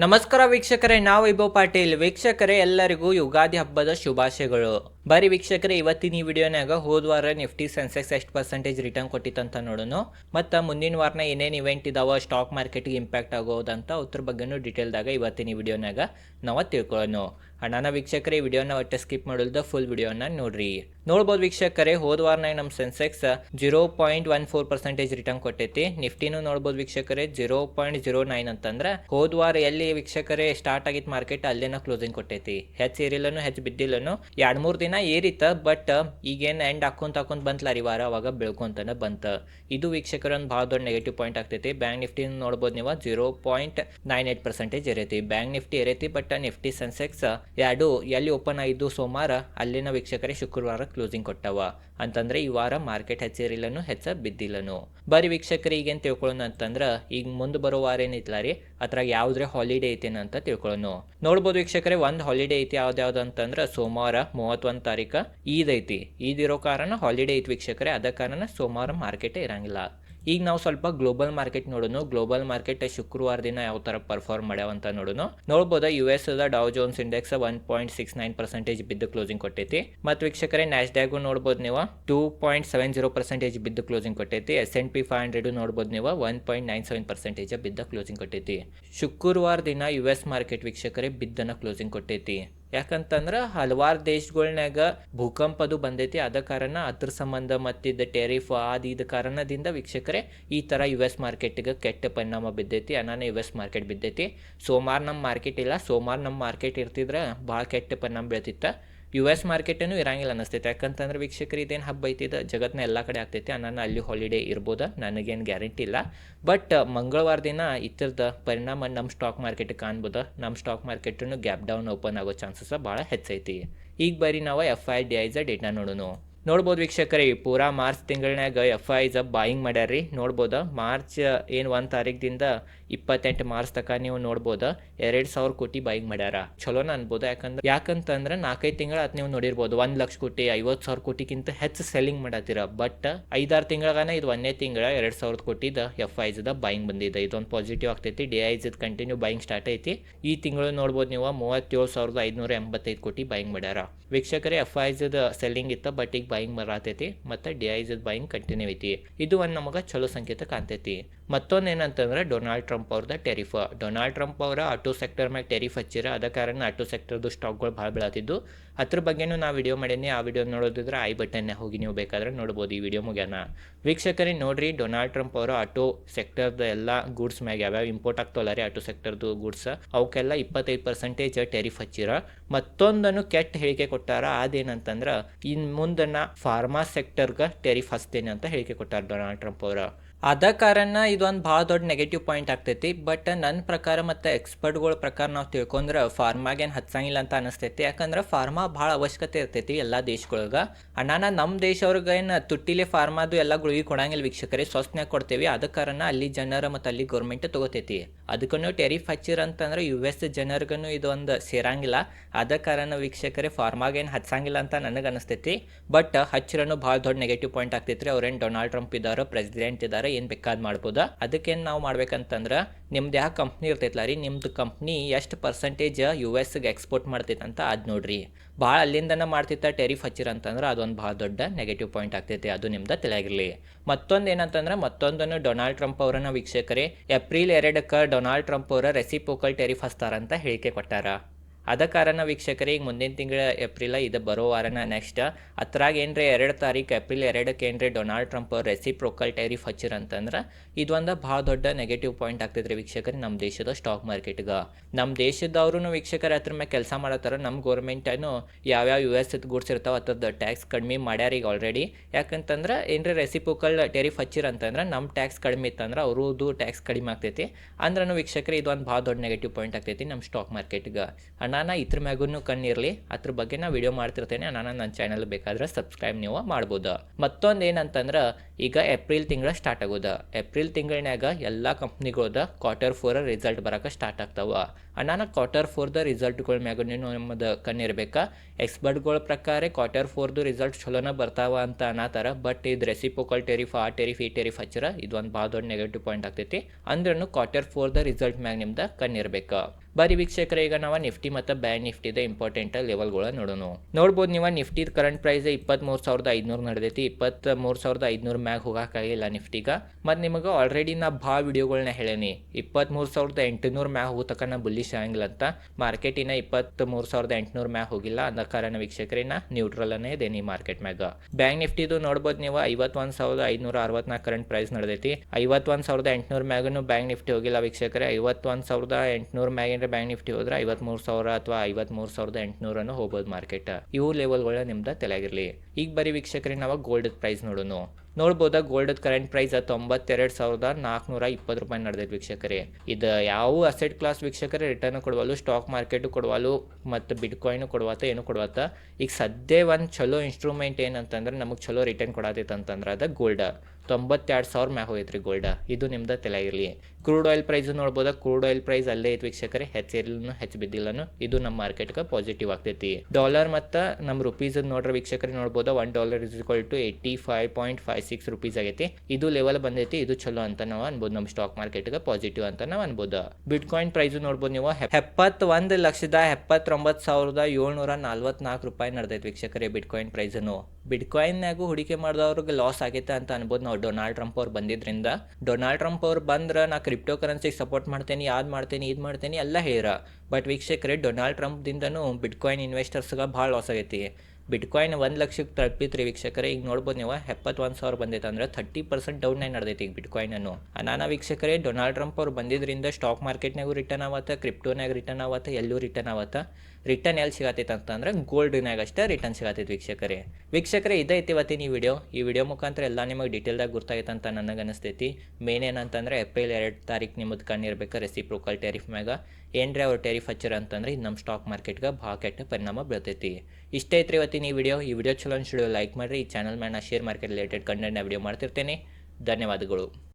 ನಮಸ್ಕಾರ ವೀಕ್ಷಕರೇ ನಾವು ವೈಭವ್ ಪಾಟೀಲ್. ವೀಕ್ಷಕರೇ ಎಲ್ಲರಿಗೂ ಯುಗಾದಿ ಹಬ್ಬದ ಶುಭಾಶಯಗಳು. ಬರೀ ವೀಕ್ಷಕರೇ, ಇವತ್ತಿನ ಈ ವಿಡಿಯೋನಾಗ ಹೋದ ವಾರ ನಿಫ್ಟಿ ಸೆನ್ಸೆಕ್ಸ್ ಎಷ್ಟು ಪರ್ಸೆಂಟೇಜ್ ರಿಟರ್ನ್ ಕೊಟ್ಟಿತ್ತಂತ ನೋಡೋಣ ಮತ್ತು ಮುಂದಿನ ವಾರನ ಏನೇನು ಇವೆಂಟ್ ಇದಾವೆ ಸ್ಟಾಕ್ ಮಾರ್ಕೆಟ್ಗೆ ಇಂಪ್ಯಾಕ್ಟ್ ಆಗೋದಂತ ಅದ್ರ ಬಗ್ಗೆನೂ ಡೀಟೇಲ್ದಾಗ ಇವತ್ತಿನ ಈ ವಿಡಿಯೋನಾಗ ನಾವು ತಿಳ್ಕೊಳ್ಳೋಣ ಅಣ್ಣನ ವೀಕ್ಷಕರೇ ವಿಡಿಯೋನ ಒಟ್ಟೆ ಸ್ಕಿಪ್ ಮಾಡೋಲ್ದ ಫುಲ್ ವಿಡಿಯೋನ ನೋಡ್ರಿ. ನೋಡ್ಬೋದು ವೀಕ್ಷಕರೇ, ಹೋದ ವಾರನಾಗ ನಮ್ಮ Sensex zero point one four percentage return ಕೊಟ್ಟೈತಿ. ನಿಫ್ಟಿನೂ ನೋಡ್ಬೋದು ವೀಕ್ಷಕರೇ ಜೀರೋ ಪಾಯಿಂಟ್ ಜೀರೋ ನೈನ್ ಅಂತಂದ್ರೆ ಹೋದ ವಾರ ಎಲ್ಲಿ ವೀಕ್ಷಕರೇ ಸ್ಟಾರ್ಟ್ ಆಗಿತ್ತು ಮಾರ್ಕೆಟ್ ಅಲ್ಲೇನ ಕ್ಲೋಸಿಂಗ್ ಕೊಟ್ಟೈತಿ. ಹೆಚ್ಚು ಏರಿಲ್ಲನು ಹೆಚ್ಚು ಬಿದ್ದಿಲ್ಲನು ಎರಡು ಮೂರು ದಿನ ಏರಿತ ಬಟ್ ಈಗೇನು ಎಂಡ್ ಹಾಕೊಂತ ಹಾಕೊಂತ ಬಂತಲ್ಲ ರೀ ವಾರ, ಅವಾಗ ಬೆಳ್ಕೊಂತಾನೆ ಬಂತ. ಇದು ವೀಕ್ಷಕರ ಒಂದು ಭಾಳ ದೊಡ್ಡ ನೆಗೆಟಿವ್ ಪಾಯಿಂಟ್ ಆಗ್ತೈತಿ. ಬ್ಯಾಂಕ್ ನಿಫ್ಟಿ ನೋಡ್ಬೋದು ನೀವು zero point nine eight percentage ಇರೈತಿ bank Nifty ಇರೈತಿ ಬಟ್ ನಿಫ್ಟಿ ಸೆನ್ಸೆಕ್ಸ್ ಎರಡು, ಎಲ್ಲಿ ಓಪನ್ ಆಗಿದ್ದು ಸೋಮವಾರ ಅಲ್ಲಿನ ವೀಕ್ಷಕರೇ ಶುಕ್ರವಾರ ಕ್ಲೋಸಿಂಗ್ ಕೊಟ್ಟವ. ಅಂತಂದ್ರೆ ಈ ವಾರ ಮಾರ್ಕೆಟ್ ಹೆಚ್ಚಿರಿಲ್ಲನು, ಹೆಚ್ಚ ಬಿದ್ದಿಲ್ಲನು. ಬರೀ ವೀಕ್ಷಕರು ಈಗೇನು ತಿಳ್ಕೊಳ್ಳೋಣ ಅಂತಂದ್ರೆ, ಈಗ ಮುಂದೆ ಬರೋ ವಾರ ಏನಿತ್ತಲ್ಲ ರೀ ಅದ್ರಾಗ ಯಾವ್ದ್ರೆ ಹಾಲಿಡೇ ಐತೇನಂತ ತಿಳ್ಕೊಳ್ಳೋಣ ನೋಡ್ಬೋದು ವೀಕ್ಷಕರೇ, ಒಂದು ಹಾಲಿಡೇ ಐತಿ, ಯಾವ್ದು ಯಾವ್ದು ಅಂತಂದ್ರೆ ಸೋಮವಾರ ಮೂವತ್ತೊಂದು ತಾರೀಕು ಈದ್ ಐತಿ ಈದ್ ಇರೋ ಕಾರಣ ಹಾಲಿಡೇ ಐತಿ ವೀಕ್ಷಕರೇ, ಅದ ಕಾರಣ ಸೋಮವಾರ ಮಾರ್ಕೆಟೇ ಇರಂಗಿಲ್ಲ. ಈಗ ನಾವು ಸ್ವಲ್ಪ ಗ್ಲೋಬಲ್ ಮಾರ್ಕೆಟ್ ನೋಡೋಣ ಗ್ಲೋಬಲ್ ಮಾರ್ಕೆಟ್ ಶುಕ್ರವಾರ ದಿನ ಯಾವ ತರ ಪರ್ಫಾರ್ಮ್ ಮಾಡ್ಯಾವ ಅಂತ ನೋಡೋಣ ನೋಡ್ಬೋದ U S Dow Jones index one point six nine percentage ಬಿದ್ದು ಕ್ಲೋಸಿಂಗ್ ಕೊಟ್ಟೈತಿ. ಮತ್ತು ವೀಕ್ಷಕರೇ ನ್ಯಾಸ್ಡ್ಯಾಗು ನೋಡ್ಬೋದು ನೀವು two point seven zero percentage ಬಿದ್ದು ಕ್ಲೋಸಿಂಗ್ ಕೊಟ್ಟೈತಿ. S and P five hundred ನೋಡ್ಬೋದು ನೀವು one point nine seven percentage ಬಿದ್ದ ಕ್ಲೋಸಿಂಗ್ ಕೊಟ್ಟೈತಿ. ಶುಕ್ರವಾರ ದಿನ ಯು ಎಸ್ ಮಾರ್ಕೆಟ್ ವೀಕ್ಷಕರೇ ಬಿದ್ದನ ಕ್ಲೋಸಿಂಗ್ ಕೊಟ್ಟೈತಿ. ಯಾಕಂತಂದ್ರೆ ಹಲವಾರು ದೇಶಗಳ್ನಾಗ ಭೂಕಂಪ ಅದು ಬಂದೈತಿ, ಅದ ಕಾರಣ ಅದ್ರ ಸಂಬಂಧ ಮತ್ತಿದ್ದ ಟೆರಿಫ್ ಅದು ಇದು ಕಾರಣದಿಂದ ವೀಕ್ಷಕರೇ ಈ ಥರ ಯು ಎಸ್ ಮಾರ್ಕೆಟಿಗೆ ಕೆಟ್ಟ ಪರಿಣಾಮ ಬಿದ್ದೈತಿ, ಅನಾನ ಯು ಎಸ್ ಮಾರ್ಕೆಟ್ ಬಿದ್ದೈತಿ. ಸೋಮವಾರ ನಮ್ಮ ಮಾರ್ಕೆಟ್ ಇಲ್ಲ ಸೋಮವಾರ ನಮ್ಮ ಮಾರ್ಕೆಟ್ ಇರ್ತಿದ್ರೆ ಭಾಳ ಕೆಟ್ಟ ಪರಿಣಾಮ ಬೀಳ್ತಿತ್ತ. ಯು ಎಸ್ ಮಾರ್ಕೆಟೇನು ಇರಂಗಿಲ್ಲ ಅನ್ನಿಸ್ತೈತೆ. ಯಾಕಂತಂದ್ರೆ ವೀಕ್ಷಕರು, ಇದೇನು ಹಬ್ಬ ಐತಿದ ಜಗತ್ತಿನ ಎಲ್ಲ ಕಡೆ ಆಗ್ತೈತಿ. ನಾನು ಅಲ್ಲಿ ಹಾಲಿಡೇ ಇರ್ಬೋದು, ನನಗೇನು ಗ್ಯಾರಂಟಿ ಇಲ್ಲ. ಬಟ್ ಮಂಗಳವಾರ ದಿನ ಇತರದ ಪರಿಣಾಮ ನಮ್ಮ ಸ್ಟಾಕ್ ಮಾರ್ಕೆಟ್ ಕಾಣ್ಬೋದು. ನಮ್ಮ ಸ್ಟಾಕ್ ಮಾರ್ಕೆಟನ್ನು ಗ್ಯಾಪ್ ಡೌನ್ ಓಪನ್ ಆಗೋ ಚಾನ್ಸಸ್ ಭಾಳ ಹೆಚ್ಚೈತಿ. ಈಗ ಬರೀ ನಾವು ಎಫ್ ಐ ಡಿ ಐಸ ಡೇಟಾ ನೋಡೋಣ ನೋಡ್ಬೋದು ವೀಕ್ಷಕರಿ ಪೂರಾ ಮಾರ್ಚ್ ತಿಂಗಳನ್ಯಾಗ ಎಫ್ ಐ ಜಬ್ ಬಾಯಿಂಗ್ ಮಾಡ್ಯಾರ್ರಿ. ನೋಡ್ಬೋದು, ಮಾರ್ಚ್, ಏನು ಒಂದು ತಾರೀಕಿಂದ ಇಪ್ಪತ್ತೆಂಟು ಮಾರ್ಚ್ ತನಕ ನೀವು ನೋಡ್ಬೋದು, ಎರಡು ಸಾವಿರ ಕೋಟಿ ಬಾಯಿಂಗ್ ಮಾಡ್ಯಾರ. ಚಲೋನ ಅನ್ಬೋದು, ಯಾಕಂದ್ರೆ ಯಾಕಂತಂದ್ರೆ ನಾಲ್ಕೈದು ತಿಂಗಳ ಅದು ನೀವು ನೋಡಿರ್ಬೋದು, ಒಂದು ಲಕ್ಷ ಕೋಟಿ, ಐವತ್ತು ಸಾವಿರ ಕೋಟಿಗಿಂತ ಹೆಚ್ಚು ಸೆಲ್ಲಿಂಗ್ ಮಾಡತ್ತೀರ ಬಟ್ ಐದಾರು ತಿಂಗಳಾಗನ ಇದು ಒಂದೇ ತಿಂಗಳ ಎರಡು ಸಾವಿರದ ಕೋಟಿದ ಎಫ್ ಐಸ್ದ ಬಾಯಿಂಗ್ ಬಂದಿದೆ. ಇದೊಂದು ಪಾಸಿಟಿವ್ ಆಗ್ತೈತಿ D Is continue buying start ಐತಿ. ಈ ತಿಂಗಳು ನೋಡ್ಬೋದು ನೀವು ಮೂವತ್ತೇಳು ಸಾವಿರದ ಐದುನೂರ ಎಂಬತ್ತೈದು ಕೋಟಿ ಬಾಯಿಂಗ್ ಮಾಡ್ಯಾರ. ವೀಕ್ಷಕರೇ ಎಫ್ ಐಸ್ದ ಸೆಲ್ಲಿಂಗ್ ಇತ್ತು, ಬಟ್ ಈಗ ಬಾಯಿಂಗ್ ಬರತೈತಿ ಮತ್ತು ಡಿ ಐಸ್ ಬಾಯಿಂಗ್ ಕಂಟಿನ್ಯೂ ಐತಿ ಇದು ಒಂದು ನಮಗೆ ಚಲೋ ಸಂಕೇತ ಕಾಣ್ತೈತಿ. ಮತ್ತೊಂದು ಏನಂತಂದ್ರೆ ಡೊನಾಲ್ಡ್ ಟ್ರಂಪ್ ಅವ್ರದ ಟೆರಿಫ್ ಡೊನಾಲ್ಡ್ ಟ್ರಂಪ್ ಅವರ ಆಟೋ ಸೆಕ್ಟರ್ ಮ್ಯಾಗ ಟೆರಿಫ್ ಹಚ್ಚಿರ, ಅದ ಕಾರಣ ಆಟೋ ಸೆಕ್ಟರ್ದು ಸ್ಟಾಕ್ಗಳು ಭಾಳ ಬೀಳತ್ತಿದ್ದು ಅದ್ರ ಬಗ್ಗೆನೂ ನಾ ವಿಡಿಯೋ ಮಾಡೀನಿ. ಆ ವಿಡಿಯೋ ನೋಡೋದಿದ್ರೆ ಐ ಬಟನ್ನೇ ಹೋಗಿ ನೀವು ಬೇಕಾದ್ರೆ ನೋಡ್ಬೋದು ಈ ವಿಡಿಯೋ ಮುಗ್ಯಾನ. ವೀಕ್ಷಕರೇ, ನೋಡ್ರಿ ಡೊನಾಲ್ಡ್ ಟ್ರಂಪ್ ಅವರು ಆಟೋ ಸೆಕ್ಟರ್ದ ಎಲ್ಲ ಗೂಡ್ಸ್ ಮ್ಯಾಗ ಯಾವ್ಯಾವ ಇಂಪೋರ್ಟ್ ಆಗ್ತಾವಲ್ಲ ರೀ ಆಟೋ ಸೆಕ್ಟರ್ದು ಗೂಡ್ಸ್ ಅವಕ್ಕೆಲ್ಲ ಇಪ್ಪತ್ತೈದು ಪರ್ಸೆಂಟೇಜ್ ಟೆರಿಫ್ ಹಚ್ಚಿರ. ಮತ್ತೊಂದನ್ನು ಕೆಟ್ಟ ಹೇಳಿಕೆ ಕೊಟ್ಟಾರ, ಅದೇನಂತಂದ್ರೆ ಇನ್ನು ಮುಂದನ್ನ ಫಾರ್ಮಾ ಸೆಕ್ಟರ್ಗೆ ಟೆರಿಫ್ ಹಚ್ತೇನೆ ಅಂತ ಹೇಳಿಕೆ ಕೊಟ್ಟಾರ ಡೊನಾಲ್ಡ್ ಟ್ರಂಪ್ ಅವರ. ಅದ ಕಾರಣ ಇದೊಂದು ಭಾಳ ದೊಡ್ಡ ನೆಗೆಟಿವ್ ಪಾಯಿಂಟ್ ಆಗ್ತೈತಿ. ಬಟ್ ನನ್ನ ಪ್ರಕಾರ ಮತ್ತು ಎಕ್ಸ್ಪರ್ಟ್ಗಳ ಪ್ರಕಾರ ನಾವು ತಿಳ್ಕೊಂಡ್ರೆ ಫಾರ್ಮಾಗೇನು ಹಚ್ಚಂಗಿಲ್ಲ ಅಂತ ಅನಿಸ್ತೈತಿ. ಯಾಕಂದ್ರೆ ಫಾರ್ಮಾ ಭಾಳ ಅವಶ್ಯಕತೆ ಇರ್ತೈತಿ ಎಲ್ಲ ದೇಶಗಳಿಗೆ. ಅಣ್ಣಾನ ನಮ್ಮ ದೇಶವ್ರಿಗೇನು ತುಟ್ಟಿಲೆ ಫಾರ್ಮಾದು ಎಲ್ಲ ಗುಳಿಗೆ ಕೊಡಂಗಿಲ್ಲ ವೀಕ್ಷಕರೇ ಸ್ವಸ್ನ್ಯಾಗ ಕೊಡ್ತೀವಿ. ಅದ ಕಾರಣ ಅಲ್ಲಿ ಜನರ ಮತ್ತು ಅಲ್ಲಿ ಗೌರ್ಮೆಂಟ್ ತೊಗೋತೈತಿ. ಅದಕ್ಕೂ ಟೆರಿಫ್ ಹಚ್ಚಿರಂತಂದ್ರೆ ಯು ಎಸ್ ಜನರಿಗೂ ಇದೊಂದು ಸೇರಂಗಿಲ್ಲ. ಅದ ಕಾರಣ ವೀಕ್ಷಕರೇ ಫಾರ್ಮಾಗೇನು ಹಚ್ಚಂಗಿಲ್ಲ ಅಂತ ನನಗೆ ಅನಿಸ್ತೈತಿ. ಬಟ್ ಹಚ್ಚಿರನು ಭಾಳ ದೊಡ್ಡ ನೆಗೆಟಿವ್ ಪಾಯಿಂಟ್ ಆಗ್ತೈತಿ ಅವ್ರೇನು ಡೊನಾಲ್ಡ್ ಟ್ರಂಪ್ ಇದ್ದಾರೆ ಪ್ರೆಸಿಡೆಂಟ್ ಇದ್ದಾರೆ ಏನು ಬೇಕಾದ್ ಮಾಡ್ಬೋದು? ಅದಕ್ಕೇನು ನಾವು ಮಾಡ್ಬೇಕಂತಂದ್ರೆ ನಿಮ್ದು ಯಾವ ಕಂಪ್ನಿ ಇರ್ತೈತಲ್ಲ ರೀ ನಿಮ್ದು ಕಂಪ್ನಿ ಎಷ್ಟು ಪರ್ಸೆಂಟೇಜ್ ಯು ಎಸ್ಗೆ ಎಕ್ಸ್ಪೋರ್ಟ್ ಮಾಡ್ತೈತೆ ಅಂತ ಅದು ನೋಡ್ರಿ. ಭಾಳ ಅಲ್ಲಿಂದನ ಮಾಡ್ತಿತ್ತ ಟೆರಿಫ್ ಹಚ್ಚಿರ ಅಂತಂದ್ರೆ ಅದೊಂದು ಭಾಳ ದೊಡ್ಡ ನೆಗೆಟಿವ್ ಪಾಯಿಂಟ್ ಆಗ್ತೈತಿ, ಅದು ನಿಮ್ದು ತಲೆಯಾಗಿರಲಿ ಮತ್ತೊಂದು ಏನಂತಂದ್ರೆ ಮತ್ತೊಂದನ್ನು ಡೊನಾಲ್ಡ್ ಟ್ರಂಪ್ ಅವರನ್ನ ವೀಕ್ಷಕರೇ ಏಪ್ರಿಲ್ ಎರಡಕ್ಕೆ ಡೊನಾಲ್ಡ್ ಟ್ರಂಪ್ ಅವರ ರೆಸಿಪೋಕಲ್ ಟೆರಿಫ್ ಹಚ್ತಾರಂತ ಹೇಳಿಕೆ ಕೊಟ್ಟಾರ. ಅದ ಕಾರಣ ವೀಕ್ಷಕರೇ ಈಗ ಮುಂದಿನ ತಿಂಗಳ ಏಪ್ರಿಲ, ಇದು ಬರೋ ವಾರನ ನೆಕ್ಸ್ಟ್ ಅದ್ರಾಗ ಏನ್ರಿ, ಎರಡು ತಾರೀಕು ಏಪ್ರಿಲ್ ಎರಡಕ್ಕೆ ಏನ್ರಿ, ಡೊನಾಲ್ಡ್ ಟ್ರಂಪ್ ಅವ್ರು ರೆಸಿಪ್ರೋಕಲ್ ಟೆರಿಫ್ ಹಚ್ಚಿರಂತಂದ್ರೆ, ಇದೊಂದು ಭಾಳ ದೊಡ್ಡ ನೆಗೆಟಿವ್ ಪಾಯಿಂಟ್ ಆಗ್ತೈತ್ರಿ ವೀಕ್ಷಕರೇ ನಮ್ಮ ದೇಶದ ಸ್ಟಾಕ್ ಮಾರ್ಕೆಟ್ಗೆ ನಮ್ಮ ದೇಶದವ್ರು ವೀಕ್ಷಕರ ಹತ್ರ ಮೇಲೆ ಕೆಲಸ ಮಾಡತ್ತಾರ ನಮ್ಮ ಗೌರ್ಮೆಂಟನು ಯಾವ್ಯಾವ ಯು ಎಸ್ ಗೂಡ್ಸ್ ಇರ್ತಾವೆ, ಅದ್ರದ್ದು ಟ್ಯಾಕ್ಸ್ ಕಡಿಮೆ ಮಾಡ್ಯಾರ ಈಗ ಆಲ್ರೆಡಿ ಯಾಕಂತಂದ್ರೆ, ಏನ್ರಿ ರೆಸಿಪೋಕಲ್ ಟೆರಿಫ್ ಹಚ್ಚಿರಂತಂದ್ರೆ ನಮ್ಮ ಟ್ಯಾಕ್ಸ್ ಕಡಿಮೆ ಇತ್ತಂದ್ರೆ ಅವ್ರದ್ದು ಟ್ಯಾಕ್ಸ್ ಕಡಿಮೆ ಆಗ್ತೈತಿ. ಅಂದ್ರೂ ವೀಕ್ಷಕರೇ, ಇದೊಂದು ಭಾಳ ದೊಡ್ಡ ನೆಗೆಟಿವ್ ಪಾಯಿಂಟ್ ಆಗ್ತೈತಿ ನಮ್ಮ ಸ್ಟಾಕ್ ಮಾರ್ಕೆಟ್ಗೆ ಅಣ್ಣಾನ ಇದ್ರ ಮ್ಯಾಗೂ ಕಣ್ಣಿರಲಿ ಅದ್ರ ಬಗ್ಗೆ ನಾ ವಿಡಿಯೋ ಮಾಡ್ತಿರ್ತೇನೆ. ನಾನು ನನ್ನ ಚಾನಲ್ ಬೇಕಾದ್ರೆ ಸಬ್ಸ್ಕ್ರೈಬ್ ನೀವು ಮಾಡ್ಬೋದು. ಮತ್ತೊಂದು ಏನಂತಂದ್ರೆ, ಈಗ ಏಪ್ರಿಲ್ ತಿಂಗಳ ಸ್ಟಾರ್ಟ್ ಆಗೋದ. ಏಪ್ರಿಲ್ ತಿಂಗಳಿನಾಗ ಎಲ್ಲ ಕಂಪ್ನಿಗಳದ ಕ್ವಾರ್ಟರ್ ಫೋರ್ ರಿಸಲ್ಟ್ ಬರೋಕೆ ಸ್ಟಾರ್ಟ್ ಆಗ್ತಾವ. ನಾನು ಕ್ವಾರ್ಟರ್ ಫೋರ್ದ ರಿಸಲ್ಟ್ಗಳ ಮ್ಯಾಗ ನಮ್ಮದು ಕಣ್ಣಿರ್ಬೇಕಾ ಎಕ್ಸ್ಪರ್ಟ್ಗಳ ಪ್ರಕಾರ ಕ್ವಾರ್ಟರ್ ಫೋರ್ದು ರಿಸಲ್ಟ್ ಚಲೋನ ಬರ್ತಾವ ಅಂತ ಅನ್ನತಾರ ಬಟ್ ಇದು ರೆಸಿಪೋಕಲ್ ಟೆರಿಫ್ ಆ ಟೆರಿಫ್ ಈ ಟೆರಿಫ್ ಹಚ್ಚಿರ, ಇದೊಂದು ಭಾಳ ದೊಡ್ಡ ನೆಗೆಟಿವ್ ಪಾಯಿಂಟ್ ಆಗ್ತೈತಿ. ಅಂದ್ರೂ ಕ್ವಾರ್ಟರ್ ಫೋರ್ದ ರಿಸಲ್ಟ್ ಮ್ಯಾಗ ನಿಮ್ದು ಕಣ್ಣಿರ್ಬೇಕು ಬರೀ ವೀಕ್ಷಕರ, ಈಗ ನಾವು ನಿಫ್ಟಿ ಮತ್ತು ಬ್ಯಾಂಕ್ ನಿಫ್ಟಿದ ಇಂಪಾರ್ಟೆಂಟ್ ಲೆವೆಲ್ಗಳ ನೋಡೋಣ. ನೋಡ್ಬೋದು ನೀವು ನಿಫ್ಟಿ ಕರೆಂಟ್ ಪ್ರೈಸ್ ಇಪ್ಪತ್ತ್ಮೂರು ಸಾವಿರದ ಐದುನೂರು ನಡೆದೈತಿ. ಇಪ್ಪತ್ತ್ಮೂರು ಸಾವಿರದ ಐದುನೂರು ಮ್ಯಾಗ ಹೋಗೋಕ್ಕಾಗಿಲ್ಲ ನಿಫ್ಟಿಗ. ಮತ್ತು ನಿಮಗೆ ಆಲ್ರೆಡಿ ನಾ ಭಾಳ ವಿಡಿಯೋಗಳನ್ನ ಹೇಳೇನಿ. ಇಪ್ಪತ್ತ್ಮೂರು ಸಾವಿರದ ಎಂಟುನೂರು ಮ್ಯಾಗ ಹೋಗೋ ತಕ್ಕ ನಾ ಬುಲ್ಲಿಶ್ ಆಗಂಗಿಲ್ಲ ಅಂತ. ಮಾರ್ಕೆಟಿನ ಇಪ್ಪತ್ತ್ಮೂರು ಸಾವಿರದ ಎಂಟುನೂರು ಮ್ಯಾಗ ಹೋಗಿಲ್ಲ ಅದ ಕಾರಣ ವೀಕ್ಷಕರೇ, ನಾ ನ್ಯೂಟ್ರಲನೇ ಇದೆ ಈ ಮಾರ್ಕೆಟ್ ಮ್ಯಾಗ. ಬ್ಯಾಂಕ್ ನಿಫ್ಟಿದು ನೋಡ್ಬೋದು ನೀವು ಐವತ್ತೊಂದು ಸಾವಿರದ ಐದುನೂರ ಅರವತ್ನಾಲ್ಕು ಕರೆಂಟ್ ಪ್ರೈಸ್ ನಡೆದೈತಿ. ಐವತ್ತೊಂದು ಸಾವಿರದ ಎಂಟುನೂರು ಮ್ಯಾಗೂ ಬ್ಯಾಂಕ್ ನಿಫ್ಟಿ ಹೋಗಿಲ್ಲ ವೀಕ್ಷಕರೇ. ಐವತ್ತೊಂದು ಸಾವಿರದ ಎಂಟುನೂರು ಮ್ಯಾಗಿಂದ ಬ್ಯಾಂಕ್ ನಿಫ್ಟಿ ಹೋದ್ರೆ ಐವತ್ಮೂರು ಸಾವಿರ ಅಥವಾ ಐವತ್ಮೂರು ಸಾವಿರದ ಎಂಟುನೂರನ್ನು ಹೋಗ್ಬೋದು ಮಾರ್ಕೆಟ್. ಇವು ಲೆವೆಲ್ಗಳ ನಿಮ್ದು ತಲೆಯಾಗಿರಲಿ ಈಗ ಬರೀ ವೀಕ್ಷಕರಿಗೆ ನಾವು ಗೋಲ್ಡ್ ಪ್ರೈಸ್ ನೋಡೋಣ ನೋಡ್ಬೋದಾ ಗೋಲ್ಡ್ ಕರೆಂಟ್ ಪ್ರೈಸ್ ತೊಂಬತ್ತೆರಡು ಸಾವಿರದ ನಾಲ್ಕುನೂರ ಇಪ್ಪತ್ತು ರೂಪಾಯಿ ನಡೆದೈತೆ ವೀಕ್ಷಕರೇ. ಇದು ಯಾವ ಅಸೆಟ್ ಕ್ಲಾಸ್ ವೀಕ್ಷಕರೇ ರಿಟರ್ನ್ ಕೊಡುವಲು ಸ್ಟಾಕ್ ಮಾರ್ಕೆಟು ಕೊಡುವಲು, ಮತ್ತು ಬಿಟ್ಕಾಯಿನು ಕೊಡುವತ್ತ ಏನು ಕೊಡುವತ್ತ ಈಗ ಸದ್ಯ ಒಂದು ಚಲೋ ಇನ್ಸ್ಟ್ರೂಮೆಂಟ್ ಏನಂತಂದ್ರೆ ನಮಗೆ ಚಲೋ ರಿಟರ್ನ್ ಕೊಡತೈತೆ ಅಂತಂದ್ರೆ ಅದು ಗೋಲ್ಡ್ ತೊಂಬತ್ತೆರಡು ಸಾವಿರ ಮ್ಯಾಗ ಹೋಯ್ತು ರೀ ಗೋಲ್ಡ ಇದು ನಿಮ್ದು ತಲೆಯಾಗಿರಲಿ. ಕ್ರೂಡ್ ಆಯಿಲ್ ಪ್ರೈಸ್ ನೋಡ್ಬೋದಾ? ಕ್ರೂಡ್ ಆಯಿಲ್ ಪ್ರೈಸ್ ಅಲ್ಲೇ ಐತೆ ವೀಕ್ಷಕರೇ. ಹೆಚ್ಚಿರ್ಲೂ ಹೆಚ್ಚು ಬಿದ್ದಿಲ್ಲನು. ಇದು ನಮ್ಮ ಮಾರ್ಕೆಟ್ಗೆ ಪಾಸಿಟಿವ್ ಆಗ್ತೈತಿ. ಡಾಲರ್ ಮತ್ತು ನಮ್ಮ ರುಪೀಸ್ ನೋಡ್ರಿ ವೀಕ್ಷಕರೇ, ನೋಡ್ಬೋದಾ? One dollar is equal to eighty five point five six rupees ಆಗೈತಿ. ಇದು ಲೆವೆಲ್ ಬಂದೈತಿ, ಇದು ಚಲೋ ಅಂತ ನಾವು ಅನ್ಬೋದು. ನಮ್ಮ ಸ್ಟಾಕ್ ಮಾರ್ಕೆಟ್ಗೆ ಪಾಸಿಟಿವ್ ಅಂತ ನಾವು ಅನ್ಬೋದು. ಬಿಟ್ ಕಾಯಿನ್ ಪ್ರೈಸು ನೋಡ್ಬೋದು ನೀವು. ಎಪ್ಪತ್ತೊಂದು ಲಕ್ಷದ ಎಪ್ಪತ್ತೊಂಬತ್ತು ಸಾವಿರದ ಏಳ್ನೂರ ನಲ್ವತ್ನಾಲ್ಕು ರೂಪಾಯಿ ನಡೆದೈತಿ ವೀಕ್ಷಕರೇ ಬಿಟ್ ಕಾಯಿನ್ ಪ್ರೈಸನು ಬಿಟ್ ಕಾಯಿನ್ನಾಗೂ ಹೂಡಿಕೆ ಮಾಡಿದವ್ರಿಗೆ ಲಾಸ್ ಆಗೈತೆ ಅಂತ ಅನ್ಬೋದು ನಾವು. ಡೊನಾಲ್ಡ್ ಟ್ರಂಪ್ ಅವ್ರು ಬಂದಿದ್ರಿಂದ. ಡೊನಾಲ್ಡ್ ಟ್ರಂಪ್ ಅವ್ರು ಬಂದ್ರೆ ನಾ ಕ್ರಿಪ್ಟೋ ಕರೆನ್ಸಿಗೆ ಸಪೋರ್ಟ್ ಮಾಡ್ತೇನೆ, ಯಾವ್ದು ಮಾಡ್ತೇನೆ, ಇದು ಮಾಡ್ತೇನೆ, ಎಲ್ಲ ಹೇಳ ಬಟ್ ವೀಕ್ಷಕರೇ ಡೊನಾಲ್ಡ್ ಟ್ರಂಪ್ದಿಂದನೂ ಬಿಟ್ ಕಾಯಿನ್ ಇನ್ವೆಸ್ಟರ್ಸ್ಗೆ ಭಾಳ ಲಾಸ್ ಆಗೈತಿ. ಬಿಟ್ಕಾಯಿನ್ ಒಂದು ಲಕ್ಷಕ್ಕೆ ತಲುಪಿತ್ರಿ ವೀಕ್ಷಕರೇ, ಈಗ ನೋಡ್ಬೋದು ನೀವು, ಎಪ್ಪತ್ತೊಂದು ಸಾವಿರ ಬಂದೈತೆ ಅಂದ್ರೆ ಥರ್ಟಿ ಪರ್ಸೆಂಟ್ ಡೌನ್ ನಡೆದೈತಿ ಈಗ ಬಿಟ್ಕಾಯಿನನ್ನು ನಾನು ವೀಕ್ಷಕರೇ ಡೊನಾಲ್ಡ್ ಟ್ರಂಪ್ ಅವ್ರು ಬಂದಿದ್ದರಿಂದ ಸ್ಟಾಕ್ ಮಾರ್ಕೆಟ್ನಾಗೂ ರಿಟರ್ನ್ ಆವತ್ತ ಕ್ರಿಪ್ಟೋನಾಗ ರಿಟರ್ನ್ ಆವತ್ತ, ಎಲ್ಲೂ ರಿಟರ್ನ್ ಆವತ್ತ. ರಿಟರ್ನ್ ಎಲ್ಲಿ ಸಿಗತ್ತೈತೆ ಅಂತಂದ್ರೆ ಗೋಲ್ಡ್ನಾಗ ಅಷ್ಟೇ ರಿಟರ್ನ್ ಸಿಗತ್ತೈತೆ ವೀಕ್ಷಕರೇ. ವೀಕ್ಷಕರೇ ಇದೈತಿ ಇವತ್ತಿನ ಈ ವಿಡಿಯೋ ಈ ವಿಡಿಯೋ ಮುಖಾಂತರ ಎಲ್ಲ ನಿಮಗೆ ಡೀಟೇಲ್ದಾಗ ಗೊತ್ತಾಗೈತೆ ಅಂತ ನನಗೆ ಅನಿಸ್ತೈತಿ. ಮೇನ್ ಏನಂತಂದ್ರೆ ಏಪ್ರಿಲ್ ಎರಡು ತಾರೀಕು ನಿಮ್ಮದು ಕಣ್ಣಿರ್ಬೇಕು ರೆಸಿಪ್ರೋಕಲ್ ಟೆರಿಫ್ ಮ್ಯಾಗ. ಏನ್ರಿ ಅವ್ರು ಟೆರಿಫ್ ಹಚ್ಚಿರ ಅಂತಂದ್ರೆ ಇದು ನಮ್ಮ ಸ್ಟಾಕ್ ಮಾರ್ಕೆಟ್ಗೆ ಭಾಳ ಕೆಟ್ಟ ಪರಿಣಾಮ ಬೀಳ್ತೈತಿ. ಇಷ್ಟೇ ಐತ್ರಿ ಇವತ್ತಿನ ಈ ವಿಡಿಯೋ ಈ ವಿಡಿಯೋ ಚಲೋ ಅನ್ಸಿಡಿಯೋ ಲೈಕ್ ಮಾಡಿರಿ. ಈ ಚಾನಲ್ ಮ್ಯಾನ ಶೇರ್ ಮಾರ್ಕೆಟ್ ರಿಲೇಟೆಡ್ ಕಂಟೆಂಟ್ನ ವಿಡಿಯೋ ಮಾಡ್ತಿರ್ತೇನೆ. ಧನ್ಯವಾದಗಳು.